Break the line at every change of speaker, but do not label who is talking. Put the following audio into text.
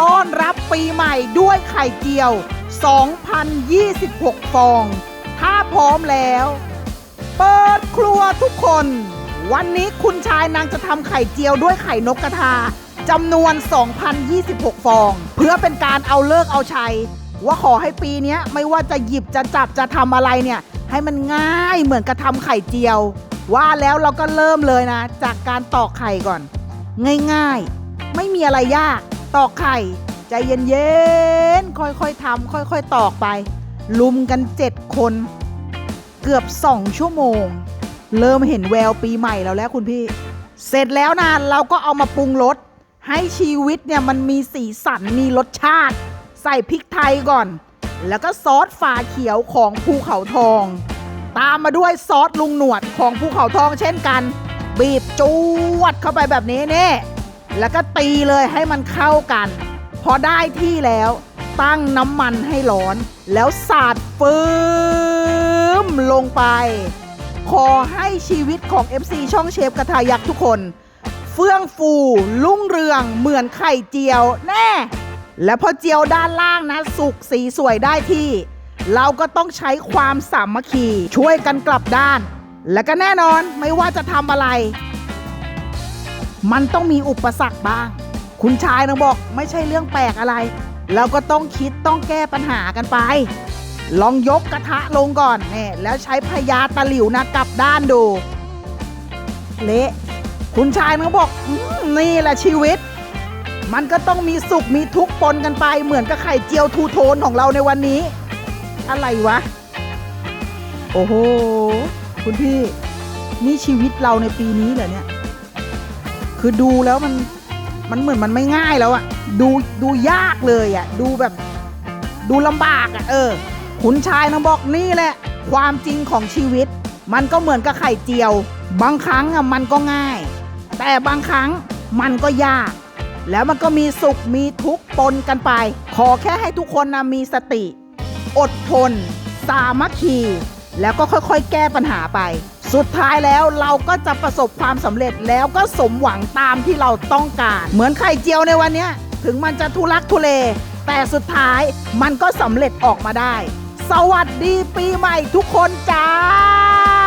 ต้อนรับปีใหม่ด้วยไข่เจียว 2026 ฟอง ถ้าพร้อมแล้ว เปิดครัวทุกคน วันนี้คุณชายนางจะทำไข่เจียวด้วยไข่นกกระทาจำนวน 2,026 ฟอง เพื่อเป็นการเอาเลิกเอาชัย ว่าขอให้ปีนี้ไม่ว่าจะหยิบจะจับจะทำอะไรเนี่ย ให้มันง่ายเหมือนกระทำไข่เจียว ว่าแล้วเราก็เริ่มเลยนะ จากการตอกไข่ก่อน ง่ายๆ ไม่มีอะไรยาก ตอกไข่ใจเย็นๆ ค่อยๆทำค่อยๆ ตอกไป ลุมกันเจ็ดคน เกือบสองชั่วโมง เริ่มเห็นแววปีใหม่แล้วแล้วคุณพี่ เสร็จแล้วนะเราก็เอามาปรุงรสให้ชีวิตเนี่ยมันมีสีสันมีรสชาติ ใส่พริกไทยก่อน แล้วก็ซอสฝาเขียวของภูเขาทอง ตามมาด้วยซอสลุงหนวดของภูเขาทองเช่นกัน บีบจูวดเข้าไปแบบนี้เน่ แล้วก็ตีเลยให้มันเข้ากัน พอได้ที่แล้วตั้งน้ำมันให้ร้อน แล้วสาดฟืมลงไป ขอให้ชีวิตของ FC ช่องเชฟกระทายักษ์ทุกคน เฟื่องฟูลุ่งเรืองเหมือนไข่เจียวแน่ และพอเจียวด้านล่างนะสุกสีสวยได้ที่ เราก็ต้องใช้ความสามัคคีช่วยกันกลับด้าน และก็แน่นอนไม่ว่าจะทำอะไร มันต้องมีอุปสรรคบ้าง คุณชายนะบอกไม่ใช่เรื่องแปลกอะไร เราก็ต้องคิดต้องแก้ปัญหากันไป ลองยกกระทะลงก่อนเนี่ยแล้วใช้พยาตะหลิวนะกลับด้านดู เละคุณชายนะบอกอนี่แหละชีวิต มันก็ต้องมีสุขมีทุกข์ปนกันไป เหมือนกับไข่เจียวทูโทนของเราในวันนี้ อะไรวะ โอ้โห คุณพี่ นี่ชีวิตเราในปีนี้เหรอเนี่ย คือดูแล้วมันมันเหมือนมันไม่ง่ายแล้วอะดูดูยากเลยอะดูแบบดูลำบากอะเออขุนชายนะบอกนี่แหละ ความจริงของชีวิต มันก็เหมือนกับไข่เจียว บางครั้งอะมันก็ง่าย แต่บางครั้งมันก็ยาก แล้วมันก็มีสุขมีทุกข์ปนกันไป ขอแค่ให้ทุกคนนะมีสติ อดทน สามัคคี แล้วก็ค่อยๆ แก้ปัญหาไป สุดท้ายแล้วเราก็จะประสบความสำเร็จแล้วก็สมหวังตามที่เราต้องการ เหมือนไข่เจียวในวันเนี้ยถึงมันจะทุลักทุเล แต่สุดท้ายมันก็สำเร็จออกมาได้ สวัสดีปีใหม่ทุกคนจ้า